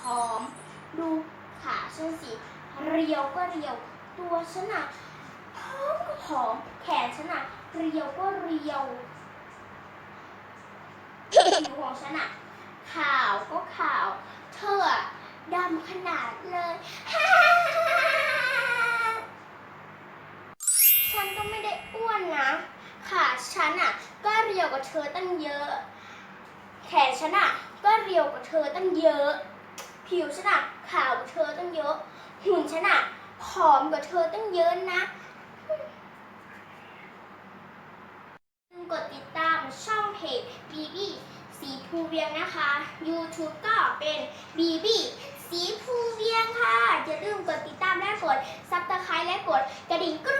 ผอม ดูขาฉันสิเรียวก็เรียว ตัวฉันอะผอมก็ผอม แขนฉันอะเรียวก็เรียวผิวของฉันอะขาวก็ขาว เธอดำขนาดเลยฉันก็ไม่ได้อ้วนนะ ขาฉันอะก็เรียวกว่าเธอตั้งเยอะ แขนฉันอะก็เรียวกว่าเธอตั้งเยอะ ผิวฉันอะขาวกว่าเธอตั้งเยอะ หุ่นฉันอะผอมกว่าเธอตั้งเยอะนะลืมกดติดตามช่องเพจบีบีสีภูเวียงนะคะ YouTube ก็เป็นบีบีสีภูเวียงค่ะ อย่าลืมกดติดตามและกดซับสไครต์และกดกระดิ่งกรุ